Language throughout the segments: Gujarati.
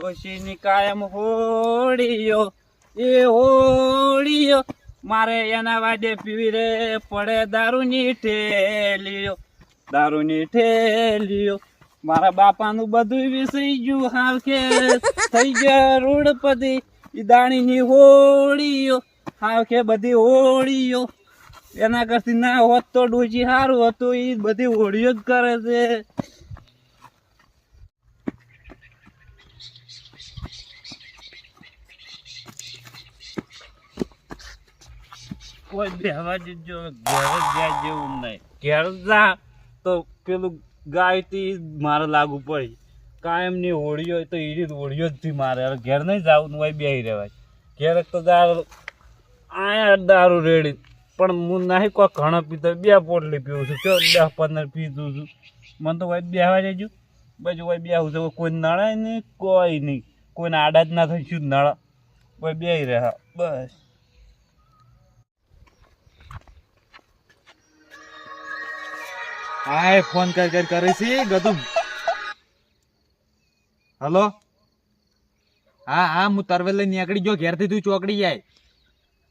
ડોશીની કાયમ હોળીયો એ હોળીયો મારે એના વાડે પીવી રે પડે દારૂની ઠેલીઓ દારૂની ઠેલીઓ. મારા બાપાનું બધું વિસરી ગયું, હાલ કે થઈ ગયા રૂડપતિ દાણીની હોળીઓ હાવ કે બધી હોળીઓ. એના કરતી ના હોત તો ડોજી સારું હતું એ બધી હોળીઓ જ કરે છે. કોઈ બેહવા જજો ઘેર જાય જેવું નહીં. ઘેર જા, તો પેલું ગાયથી મારે લાગુ પડી. કાયમની હોળીઓ તો એની હોળીઓ જ થી મારે. હવે ઘેર નહીં જાવું હોય બેહી રહેવાય. ઘેર તો દારૂ, આયા દારૂ રેડી. પણ હું નહીં કોઈ ઘણા પીતો બે પોટલી પીવું છું. ચો, દસ પંદર પીધું છું. મને તો ભાઈ બેહવા જજો બાજુ ભાઈ બેહું છું. કોઈ નળે નહીં, કોઈ નહીં. કોઈને આડા જ ના થઈ શું નળ ભાઈ બેહી રહ્યા. બસ. હાય ફોન કર કર કરે છે ગધું હલો? હા હા, હું તરવેલ લઈને નીકળી ગયો, ઘેરથી તું ચોકડી જાય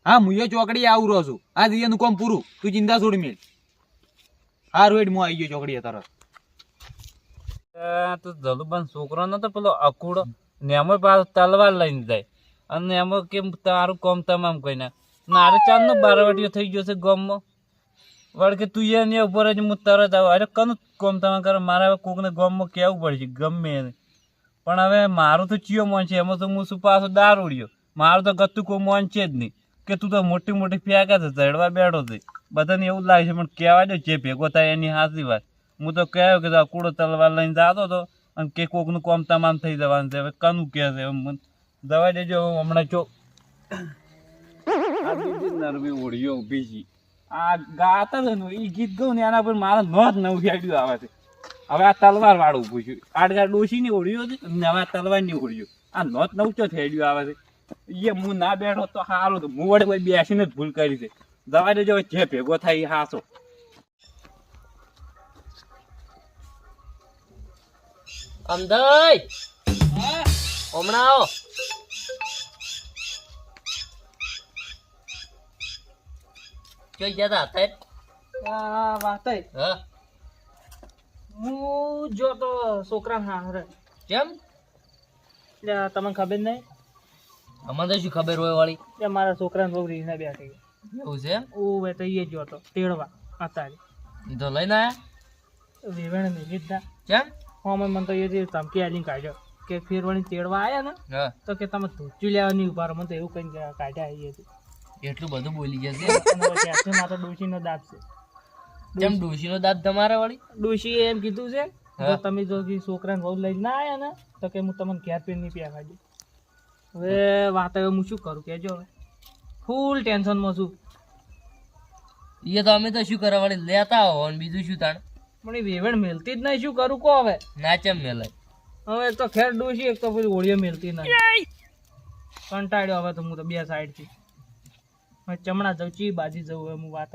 હા, હું ચોકડી આવું રહ્યો છું. આ દિયાનું કોમ પૂરું. તું ચિંતા છોડી મેલ. હા રોડ હું આવી ગયો ચોકડીએ તરત તો જલુબાન છોકરો નતો, પેલો અકુડો. ને એમાં પાછો તલવાર લઈને જાય. અને એમાં કેમ તારું કોમ તમામ કહીને નારે ચાંદનો બારવટીયો થઈ ગયો છે ગામમાં વળ કે તું એની ઉપર જ હું તરત આવું. અરે કનું કોમ તમામ કરો મારે હવે કોકને ગામમાં કહેવું પડશે? ગમે એને. પણ હવે મારું તો ચિયો મોન છે. એમાં તો હું શું પાછો ઉડ્યો મારું તો ગતું કોઈ મોન છે જ નહીં. કે તું તો મોટી મોટી ફેંકે છે, ચડવા બેઠો છે. બધાને એવું લાગે છે, પણ કહેવા દો જે ભેગો થાય એની હાથી વાત. હું તો કહ્યું કે કૂડો તલવાર લઈને જતો હતો અને કે કોકનું કોમ તમામ થઈ જવાનું છે. હવે કનું કહે છે? મને દવા દેજો. હમણાં ચો બીજી નરવી ઓળીઓ છે. આ ગાતા હતા ને એ ગીત ગયું ને એના પર મારા નોંધ નવું ખેડ્યું આવે છે. હવે આ તલવાર વાળું ઊભું છું. આડગા ડોશીની ઓળીઓ છે ને હવે આ તલવારની ઓળીઓ. આ નોંધ નવું ચો થેડ્યું આવે છે. એ હું ના બેઠો તો સારું તો હું વડે કોઈ બેસીને જ ભૂલ કરી છે. દવા દેજો જે ભેગો થાય એ હાસો. અમદાઈ હમણાં આવો. જોઈ ગયા હતા આ વાત હે. હા જો તો છોકરા હરે. કેમ? એટલે તમને ખબર નહીં? અમને તો શું ખબર હોય વાળી? કે મારા છોકરાને બહુ રીને બેઠી એવું છે ઓ હું તો એ જો તો તેડવા અત્યારે તો લઈને આયા. વેવણ નહીં લીધા. કેમ? હા મેં મને તો એ જે ધમકી આલી કાઢ્યો. કે ફેરવાની તેડવા આવ્યા ને તો કે તમે ધોચી લેવાની ઊભા મને તો એવું કઈ કાઢ્યા આવીએ છે એટલું બધું બોલી જશે. નો માથે ડોશીનો દાંત છે. કેમ ડોશીનો દાંત તમારે વાળી? ડોસી એમ કીધું છે હા. તમે જો છોકરાને બહુ લઈને ના આવ્યા ને તો કે હું તમને ઘેર પીને નહીં પીવા ખાજો હવે વાત હવે હું શું કરું કેજો હવે. ફૂલ ટેન્શનમાં છું. એ તો અમે તો શું કરવા વાળી લેતા હો અને બીજું શું તાણ? પણ એ વેવણ મેલતી જ નહીં શું કરું કો હવે. નાચમ મેલાય? હવે એક તો ખેર ડોશી એક તો પછી હોળીઓ મેલતી નહીં. કંટાળ્યો હવે તો હું તો બે સાઈડથી. હવે જવું ચી બાજી જવું એમ વાત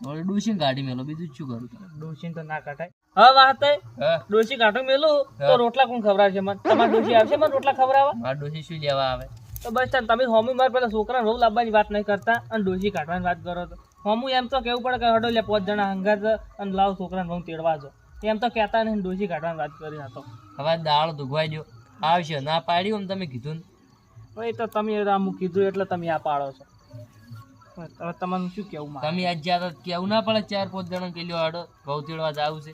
વળી ડોસી કાઢી મેલો બીજું શું કરું ડોસી તો ના કાઢાય. હા વાત હે? હા કાઢો મેલું? તો રોટલા કોણ ખવડાવશે મને? તમારે ડોસી આવશે મને રોટલા ખવડાવવા? મારા ડોસી શું લેવા આવે? તો બસ તાન તમે હોમી માર પેલા છોકરાને બહુ લાવવાની વાત નહીં કરતા અને ડોસી કાઢવાની વાત કરો તો. હોમું એમ તો કેવું પડે કે હડો લે પાંચ જણા હંગાત અને લાવ છોકરાને બહુ તેડવા જો એમ તો કહેતા નહીં ડોસી કાઢવાની વાત કરી હતો હવે દાળ દુખવાઈ દો આવશે. ના પાડ્યું આમ તમે કીધું હવે તો તમે અમુક કીધું એટલે તમે આ પાડો છો. હવે તમને શું કેવું તમે આજ જ્યાં તો કેવું ના પડે ચાર પાંચ જણા કેલ્યો આડો ઘઉં તેડવા જાવ છે.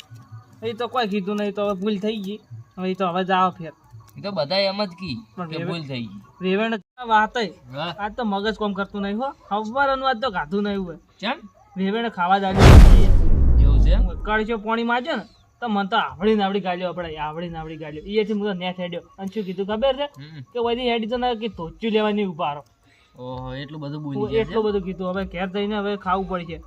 એ તો કોઈ કીધું નહીં તો હવે ભૂલ થઈ ગઈ. હવે તો હવે જાઓ ફેર. એ તો બધા એમ જ કી કે ભૂલ થઈ ગઈ. રેવણ વાત. આજ તો મગજ કોમ કરતું નહીં હો. હવારનું આજ તો ગાધું નહીં હોય. કેમ રેવણ ખાવા જ એવું છે કળશો પાણી માજો ને. તો મને તો આવડી નાવડી ગાલ્યો આપણે આવડી નાવડી ગાલ્યો એથી હું તો નેટ હેડ્યો. અને શું કીધું ખબર છે? કે વધી હેડી તો ના કે ધોચ્યું લેવાની ઊભા ઓહો એટલું બધું બોલી એટલું બધું કીધું. હવે ઘેર જઈને હવે ખાવું પડશે.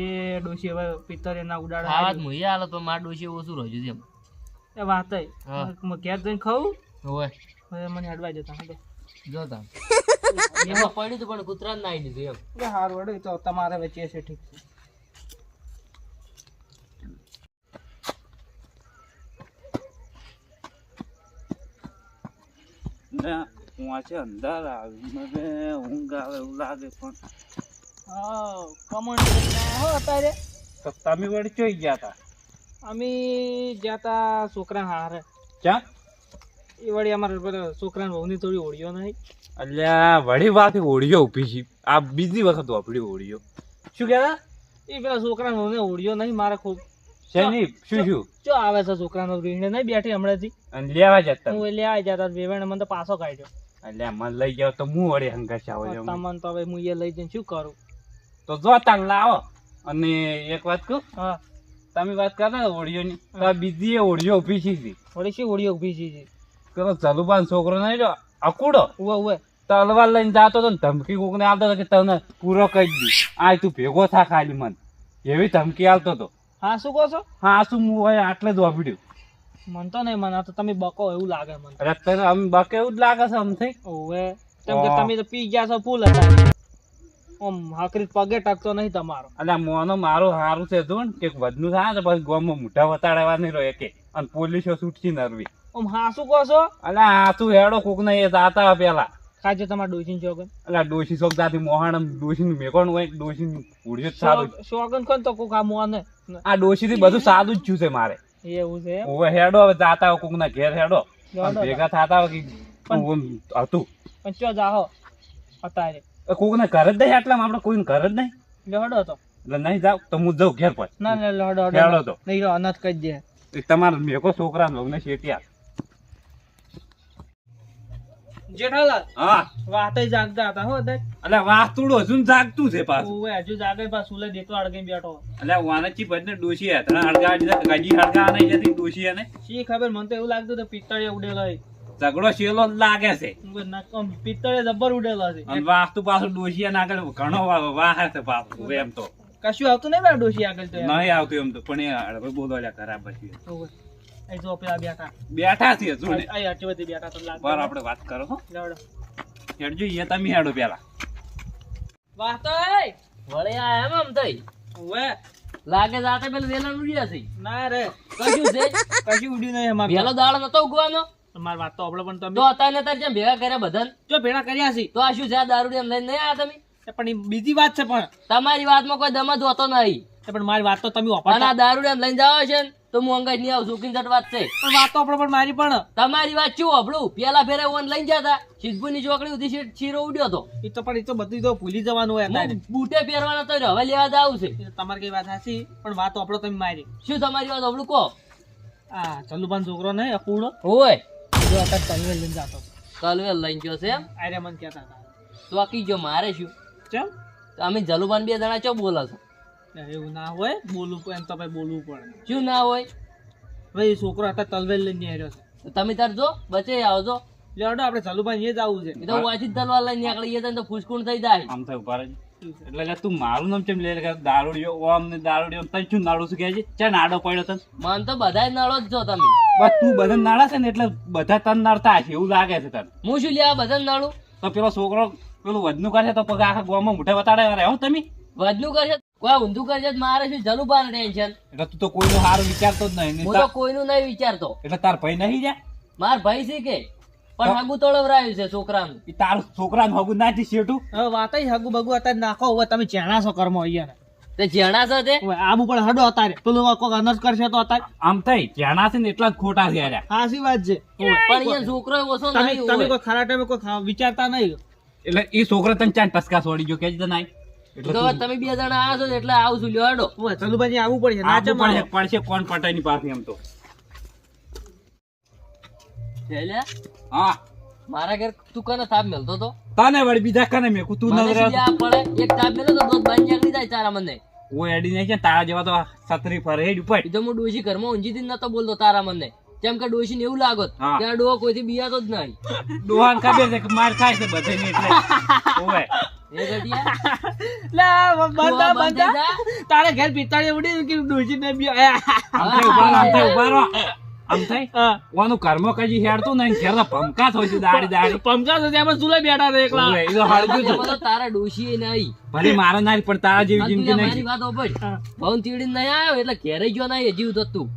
એ ડોશી હવે પિત્તર એના ઉડાડે જ મુઈ આલો તો માર ડોશી ઓછું રહ્યું છે એમ? એ વાત હે. હા. હું ઘેર જઈને ખાવું હોય. હવે મને હેડવા જતા હતો જોતા એમાં પડ્યું તો પણ કૂતરા નાઈ દીધું એમ. સારું હેડો, તો તમારે વચ્ચે છે ઠીક. છે વાંચે અંધાર આવી. મને ઊંઘ આવે એવું લાગે પણ. હા કમણ હો અત્યારે. તમે વળી ચોઈ ગયા હતા અમે ગયા તા છોકરા હારે. ક્યાં? એ વળી અમારે છોકરાની વહુની થોડી ઓળીઓ નહીં અલ્યા વળી વાત ઓળિયો ઊભી છે. આ બીજી વખત વાપરી ઓળિયો શું કહેતા? એ પેલા છોકરાની વહુને ઓળીઓ નહીં મારે ખૂબ શેની? શું આવે છે છોકરાનો રીંગણે નહીં બેઠી હમણાંથી. અને લેવા જતા. હું એટલે જતા વેવાણે મને તો પાછો કાઢ્યો. અલ્યા મને લઈ જાવ તો હું વડે હંગાશ આવો છું તમને તો હવે હું એ લઈ જઈને શું કરું? તો જો તાર લાવો. અને એક વાત કહું? હા. તમે વાત કરતા ને ઓળિયોની તો બીજી એ ઓળિયો ઊભી છે વળી શું ઊભી છે પેલો જલુબાન છોકરો નહીં રહ્યો અકુડો. ઉવે ઉવે. તલવાર લઈને જતો હતો ને ધમકી કોકને ને હતો કે તને પૂરો કઈ દી. આ તું ભેગો થા ખાલી મન. એવી ધમકી આવતો હતો હા શું કહો છો? હા શું હું હવે આટલે જ વાપર્યું મન તો નહીં મને તો તમે બકો એવું લાગે મને. અરે તને આમ બકે એવું જ લાગે છે આમ થઈ ઓવે કેમ કે તમે તો પી ગયા છો ફૂલ હતા ઓમ હાકરી પગે ટકતો નહીં તમારો. એટલે મોનો મારું સારું છે તું કે વધનું થાય તો પછી ગામમાં મોઢા વતાડવા નહીં રહ્યો એકે. અને પોલીસો છૂટકી નરવી ઓમ હા શું કહો છો? અલ્યા હાસુ તું હેડો કોક ને એ જાતા પેલા. કાજે તમાર ડોસીન ચોગન એટલે ડોશી શોખ જાતી મોહાણ ડોશી મેકોણ હોય ડોશી નું ઉડ્યું જ સારું શોગન કોણ તો કોક આ મોને આ ડોશી થી બધું સાદું જ છે મારે. એવું છે ઓવે હેડો હવે જાતા હોય કોક ના ઘેર હેડો. ભેગા થતા હોય કે પણ- હતું. પણ ચો જાહો અત્યારે. કોક ના ઘર જ નહીં આટલા આપણે કોઈ ઘર જ નહીં? લહડો તો. એટલે નહીં જાવ તો હું જઉં ઘેર પર. ના ના લહડો હેડો તો. નહીં અનાથ કહી દે. તમારા મેકો છોકરા લગ્ન શેટિયા જેઠાલાલ હા. વાતે જાગતા હતા હો દે એટલે વાસ્તુડો હજુ જાગતું છે પાછું. હજુ જાગે દેતો અડગી બેઠો. એટલે વાનચી ભજને ડોશી હતા હડગા ગાજી હડગા નહીં જતી ડોશી અને શી ખબર? મને તો એવું લાગતું પિત્તળે ઉડેલો. ઝઘડો શેલો લાગે છે. ના- પિત્તળે જબ્બર ઉડેલો છે. અને વાસ્તુ પાછું ડોશી અને આગળ ઘણો વાહે છે પાછું એમ તો. કશું આવતું નહીં ડોશી આગળ તો નહીં આવતું એમ તો પણ એ હડવે ખરાબ પછી. અહીં જો પેલા બેઠા. બેઠા છે હજુ ને. અહીં અચવથી બેઠા તો લાગતું બર આપણે વાત કરો હો. લહડો. હેડજો એ તમે હેડો પેલા. વાહ તો એ. વળી આ એમ આમ થઈ. ઓવે. લાગે જાતે પેલું વેલણ ઉડ્યા છે. ના રે. કશું છે? કશું ઉડ્યું નહીં અમારે પેલો દાડો નતો ઉગવાનો? તમારી વાત તો આપણે પણ તો તમે અત્યારે ને જેમ ભેગા કર્યા બધા જો ભેગા કર્યા છે. તો આ શું છે દારૂ એમ લઈને નહીં આવ્યા તમે? પણ બીજી વાત છે પણ. તમારી વાતમાં કોઈ દમ જ હોતો નહીં. પણ મારી વાત તો તમે વાપરતા દારૂ એમ લઈને જાવ છે તો હું અંગાજ નહીં આવું સુકીન જટ વાત છે. પણ વાત તો આપણે પણ મારી પણ. તમારી વાત શું આપણું પેલા ફેરે ઓન લઈને જતા સિદ્ધપુરની ચોકડી સુધી શીરો ઉડ્યો હતો એ તો પણ એ તો બધું તો ભૂલી જવાનું હોય બુટે પહેરવાના તો હવે લેવા જાવ છે. તમારી કઈ વાત સાચી પણ વાત તો આપણે તમે મારી. શું તમારી વાત આપણું કહો? આ ચલ્લુભાન છોકરો ને અપૂર્ણ હોય. જો અત્યારે તલવે લઈને જતો. તલવેલ લઈને ગયો છે એમ? આર્ય મને કહેતા હતા. આ કીજો મારે શું? કેમ અમે જલુબાન બે જણા ચો બોલા છો? એવું ના હોય બોલવું પડે એમ તો ભાઈ બોલવું પડે. શું ના હોય? ભાઈ છોકરો અત્યારે તલવેલ લઈને આવ્યો છે. તમે તાર જો બચે આવજો. લેવડો આપણે ચાલુભાઈ એ જ આવું છે. એ તો વાંચી જ તલવાર લઈને નીકળી જતા તો ફૂસકુણ થઈ જાય. આમ થાય ઊભા. એટલે તું મારું નામ કેમ લે? દારૂડિયો ઓમ ને દારૂડિયો તને શું નાડું શું કહે છે? ચા નાડો પડ્યો તને? મન તો બધા નાડો જ જો તમે. બસ તું બધા નાડા છે ને એટલે બધા તન નાડતા છે એવું લાગે છે તને. હું શું લ્યા બધા નાડું? તો પેલો છોકરો પેલું વધનું કરે તો પગ આખા ગોમાં મોઢા બતાડે રહે હો તમે? વધનું કરશે કોઈ ઊંધું કરશે મારે શું જલુબાન ટેન્શન? એટલે તું તો કોઈનું સારું વિચારતો જ નહીં હું તો કોઈનું નહીં વિચારતો. એટલે તાર ભાઈ નહીં જાય માર ભાઈ છે કે? પણ હગુ તોડવરાયું છે છોકરાનું. ઈ તારું છોકરાનું હગું નાથી શેઠું હવે વાત હગુ બગુ અત્યારે નાખો હવે તમે ચેણા છો કર્મ અહીંયા. તે જેણા છે તે? હડો પેલું કરશે અત્યારે આમ થઈ છે ને એટલા જ ખોટા છે યાર. સાચી વાત છે. પણ અહીંયા છોકરો ઓછો તમે નહીં તમે કોઈ ખરા ટાઈમે કોઈ વિચારતા નહીં. એટલે એ છોકરો તને ચાર ટસકા છોડી ગયો કે જ તમે બે જણા આવ્યા છો એટલે આવું છું લેવાડો હેડો હવે આવવું પડશે ના આપવું પડશે કોણ પટાઈ ની પાસે એમ તો હા. મારા ઘર તું કને થાપ મેલતો તો? તને વળી બીજા કને મેકું? તું નજરે પડે? એક થાપ મેલો તો દોત બાંધી નીકળી જાય તારા મને. ઓ એડી નહીં છે તારા જેવા તો સતરી ફરે હેડ ઉપર. તો હું ડોશી ઘરમાં ઊંઘી થી નતો બોલતો તારા મને. કેમ કે ડોશી ને એવું લાગત ત્યાં કે આ ડોહો કોઈથી બિયાતો જ નહીં. ડોહાન ખબર છે કે માર ખાય છે બધે એટલે. ઓવે. જા. તારે ઘેર પિતાળી ઉડી કે ડોશી ને બી આયા. આમ હા. ઓનું કર્મ કજી હેડતું નહીં ઘેર હોય છે દાડી દાડી. પમકા છે ત્યાં પણ સુલે બેઠા રે એકલા. એ તો હળગ્યું તો. તારા ડોશી નહીં. ભલે મારા નારી પણ તારા જેવી જિંદગી લ્યા મારી વાત હોભળ. ભવન તીડી નહીં આવ્યો એટલે ઘેરે ગયો નહીં જીવ તો તું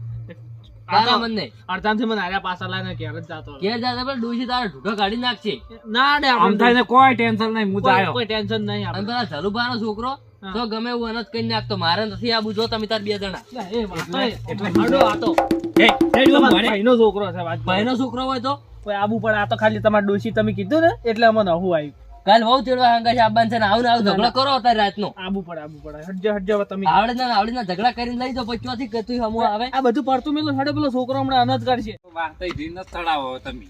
તારા મન નહીં. અડધામથી મને હાર્યા પાછા લાઈને ઘેર જ જાતો રહ્યો. ઘેર જાતા પણ ડોશી તારા ઢૂંઢો કાઢી નાખશે. ના ને આમ આપણે કોઈ ટેન્શન નહીં હું તો કોઈ ટેન્શન નહીં અને પેલા ઝલુભાનો છોકરો તો ગમે એવું અનજ કરી નાખતો. મારે નથી આબુ જો તમે તાર બે જણા. એ વાતો એ, આડો વાતો. એ, એ જો તમારા મને- ભાઈનો છોકરો છે. ભાઈનો છોકરો હોય તો? આબુ પણ આ તો ખાલી તમારે ડોસી તમે કીધું ને એટલે અમને નવું આવ્યું. કાલ બહુ તેડવા હંગા છે આબાન છે ને આવું આવું ઝઘડો કરો અત્યારે રાતનો. આબુ પડે આબુ પડે હટજો હટજો તમે. આવડે ના આવડે ના ઝઘડા કરીને લઈ જાઓ પછી ચોથી કતું હમો આવે? આ બધું પડતું મેલો હડે પેલો છોકરો હમણાં અનજ કરશે વાર્તા ઈ ન સ્થળાવો તમે.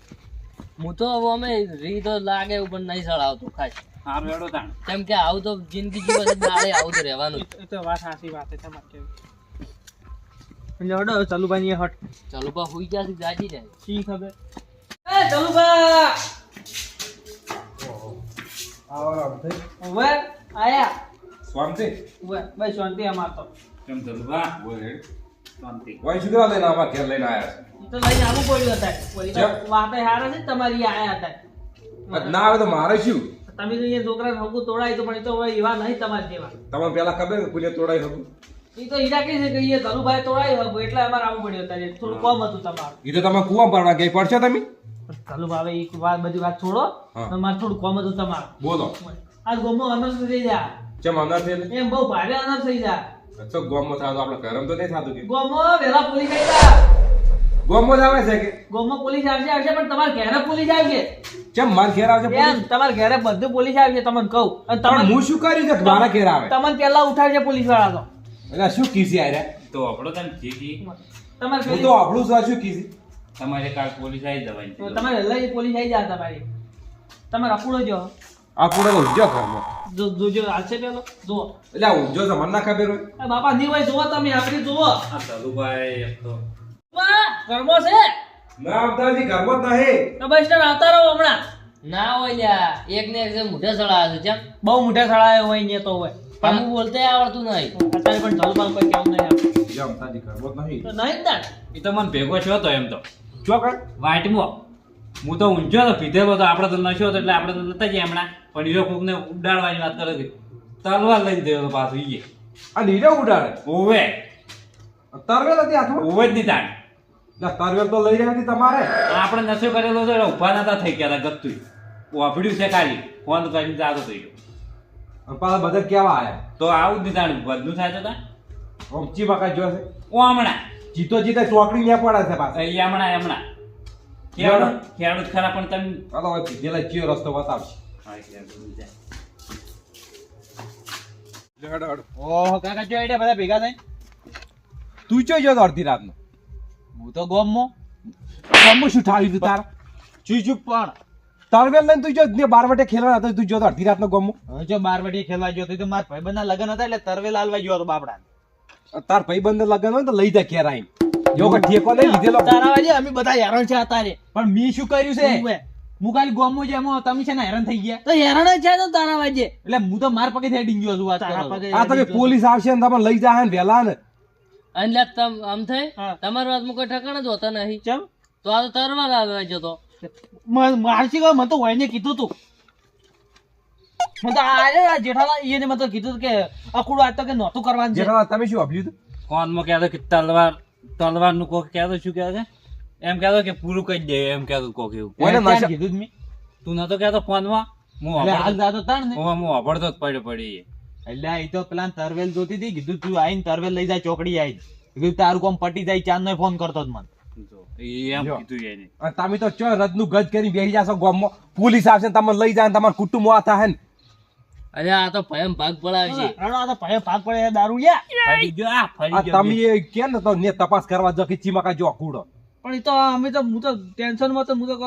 હું તો હવે અમે રી તો લાગે એવું પણ નહીં સળાવતો ખાસ. સારું હેડો તાણ. કેમ કે આવું તો જિંદગી જીવન જ દાડે આવું તો રહેવાનું એ તો વાત સાચી વાત છે તમારે હડો હવે ની હટ. ચાલુભા બા હુઈ ગયા જાજી જાય. શી ખબર? એ ચલુભા! ઓવે આયા. ઓવે ભાઈ શાંતિ અમાર તો. કેમ તો વાહ શાંતિ. કોઈ શું કરવા લઈને આમાં ઘેર લઈને આયા તો લઈને આવું પડ્યું હતા ઓલી તો વાતે હારા છે તમારી આયા હતા ના આવે તો મારે શું? તમે તો અહીંયા છોકરાને હગું તોડાય તો પણ એ તો હવે એવા નહીં તમારા જેવા. તમને પેલા ખબર કે પુલે તોડાઈ હતું એ તો ઈરા કહે છે કે અહીંયા ધનુભાઈ તોડાય હગું એટલે અમારે આવવું પડ્યું અત્યારે. થોડું કોમ હતું તમારું. એ તો તમે કુવા પાડવા ગઈ પડશો તમે? ધનુભાઈ એક વાત બધી વાત છોડો. મારે થોડું કોમ હતું તમારું. બોલો. આ ગોમો અનર્સ થઈ જા ચમ અનર્સ થઈ એમ બહુ ભારે અનર્સ થઈ જાય. તો ગોમો થાય તો આપણે ગરમ તો નહીં થતું કે? ગોમો વેલા પોલીસ આવી જાય. ગોમો જ આવે છે કે? ગોમો પોલીસ આવશે આવશે પણ તમારા ઘેરે પોલીસ આવશે. ચમ માર ઘેર આવશે એમ પોલીસ? તમારા ઘેરે બધું પોલીસ આવશે તમને કહું. અને તમે હું શું કર્યું છે મારા ઘેર આવે? તમને પહેલા ઉઠાવશે પોલીસવાળા તો. એટલે શું કીસી આરે તો આપણો તને કીધી. તમારે હું તો આપણું શું કીધી? તમારે કાલ પોલીસ આવી જવાની તમારે લઈ પોલીસ આવી જાય તમારી. તમે રખુડો જો. પૂરો તો ઊંઝો ઘરમાં જો જોજો હાલશે પેલો? જો એટલે ઉજો તો મને ના ખબર હોય બાપા ની હોય જુઓ તમે આપણી જોવો આ ધલુભાઈ એક તો. ઘરમાં છે. ના આવતા હજી ઘરમાં જ નહીં. તો બસ સ્ટેન્ડ આવતા રહો હમણાં. ના હોય લ્યા. એક ને એક જે મોઢે સળાવે છે ચમ બહુ મોટા શાળાએ હોય ને તો હોય. પણ હું બોલતે આવડતું નહીં. અત્યારે પણ જલમાં કોઈ કેવું નહીં આવતા. હજી જ નહીં. તો નહીં જ ને. એ તો મને ભેગો થયો તો એમ તો. ચોકડ. વાટમાં હું તો ઊંચો તો પીધેલો તો આપણે તો નશો હતો એટલે આપણે તો નતા જ હમણાં. પણ હીરો કોકને ઉડાડવાની વાત કરે છે. તલવાર લઈને ગયો તો પાછું ઈએ આ હીરો ઉડાડે. ઓવે તરવેલ હતી હાથમાં? ઓવે જ નહીં તાણ. તરવેલ તો લઈ રહ્યા હતી તમારે. આપણે નશો કરેલો છે એટલે ઊભા નતા થઈ ગયા હતા ગતું વાપડ્યું છે ખાલી. ફોન કરીને જાતો થઈ ગયો. અને પાછા બધા કેવા આવ્યા તો આવું જ નહીં તાણ. બધું થાય તો તાણ. ઓમચી બકા જોશે? ઓ હમણાં. જીતો જીતે ચોકડી લે પડે છે પાછા. એ હમણાં હમણાં. ખેડૂત ખેડૂત ખરા પણ તમે ચાલો હવે પીધેલા ચિયો રસ્તો બતાવશે. ઓહો કાકા જો આઈડિયા બધા ભેગા થઈ તું ચો જો અડધી રાતનો? હું તો ગોમમાં. કમ શું ઠાવ્યું તું તાર? ચૂપ પણ. તરવેલ લઈને તું જો ને બાર વાટે ખેલવા હતો તું જો તો અડધી રાતનો ગમો જો બાર વાટી ખેલવા ગયો તો મારા ભાઈબંધના લગ્ન હતા એટલે તરવેલ હાલવા ગયો હતો બાપડા તાર ભાઈ બંધ લગન હોય તો લઈ જા ઘેર આઈને. જો કે ઠેકો લઈ લીધેલો. તારા વાજે અમે બધા હેરાન છે અત્યારે. પણ મેં શું કર્યું છે? હું કાલ ગોમો જે એમાં તમે છે ને હેરાન થઈ ગયા. તો હેરાન જ છે તો તારા વાજે. એટલે હું તો માર પગે થઈ ગયો છું તારા પગે આ તમે પોલીસ આવશે ને તમે લઈ જા ને વેલા ને. લ્યા તમ આમ થઈ હા. તમારી વાતમાં કોઈ ઠકાણા જ હોતા નહીં. ચમ? તો આ તો તરવા લાગવા જતો મારસી મને તો વયને કીધું તું. મને તો આજે આ ઈને મને તો કીધું કે અકુડું આજ તો કે નહોતું કરવાનું છે. જેઠાલાલ તમે શું આપ્યું હતું કહેતો કે તલવાર તલવારનું કોક કહેતો શું કહે એમ કહેતો કે પૂરું કરી દે એમ કહેતો કોક એવું. કોઈને ત્યાં કીધું જ તું નતો કહેતો ફોનમાં? હું હાલ વાપરતો જાતો ને. હું હું વાપરતો જ પડ્યો પડી. એટલે એ તો પેલા તરવેલ જોતી હતી કીધું તું આઈને તરવેલ લઈ જાય ચોકડી આઈ કીધું તારું કોમ પટી જાય ચાંદ ફોન કરતો જ મને. તમે તો ચો રદનું ગજ કરી બેસી જાશો ગોમ પોલીસ આવશે ને તમને લઈ જાય તમારું કુટુંબ આ થાય ને. અરે આ તો ભયમ ભાગ પડાવે છે. રણો આ તો ભયમ ભાગ પડે દારૂ યા. ફરી ગયો આ ફરી ગયો તમે એ કે ને તો ને તપાસ કરવા જો કે ચીમકા જો કૂડો પણ એ તો અમે તો હું તો ટેન્શનમાં તો હું તો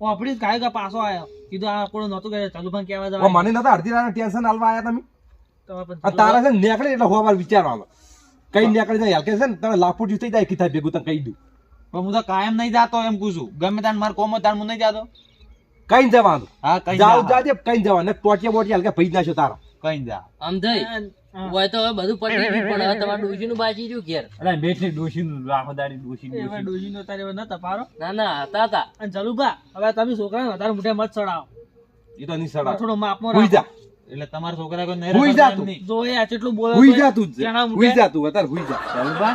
વાપરી ગાય કા પાછો આવ્યો કીધું આ કોણ નહોતું કે ચાલુભાઈ કહેવા ઓ જવાય મને નતા અડધી રાત ટેન્શન હાલવા આયા તમે? તારા છે નીકળે એટલે હોવાર વિચારવાનો. કઈ નીકળી જાય હલકે છે ને તમે લાફુટ થઈ જાય કીધા ભેગું તને કહી દઉં. પણ હું તો કાયમ નહીં જાતો એમ કહું છું. ગમે તાર માર કોમ તાર મુ હું નહીં જાતો. કઈ જવાનું. હા કઈ જાવ જાજે કઈ જવાનું. ને ટોટિયા બોટિયા હલકે ભઈ નાખ્યો તારો. કઈ જા આમ થઈ. હોય તો હવે બધું પડી ગયું પણ હવે તમારે ડોશીનું બાજી રહ્યું ઘેર. અરે બેઠી ડોશી નું આખો દાડી ડોશી નું ડોશી નો તારે ન તપારો ના ના હતા હતા. અને જલુભા હવે તમે છોકરા વધારે મોઢે મત ચડાવો. એ તો નહીં સડા થોડો માપમાં હુઈ જા. એટલે તમારા છોકરા કોઈ નહીં હુઈ જા તું. જો એ આ જેટલું બોલે હુઈ જા તું હુઈ જા તું હુઈ જા. જલબા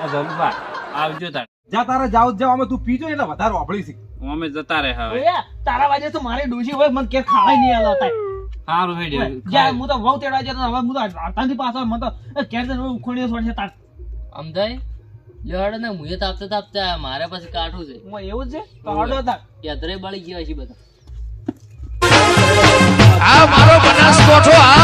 આ જલબા આવજો તાર. જા તારે જાવ જાવ અમે તું પીજો એટલે વધારે વાપરી છે અમે જતા રહે હવે તારા વાજે તો મારી ડોશી હોય મને કે ખાવાય નહીં આલો તાય. સારું હેડે જ્યાં હું તો વહુ તેડવા જતો હવે હું તો આતાથી પાછો મને તો કેર જઈને ઉખોણીઓ છોડશે તાર? અમદાય લેવાડો ને મુએ તાપતા તાપતા. મારે પછી કાઠું છે. હું એવું છે? તો હડો તાર. યાત્રે બળી ગયા છે બધા. આ મારો બનાસકોઠો આ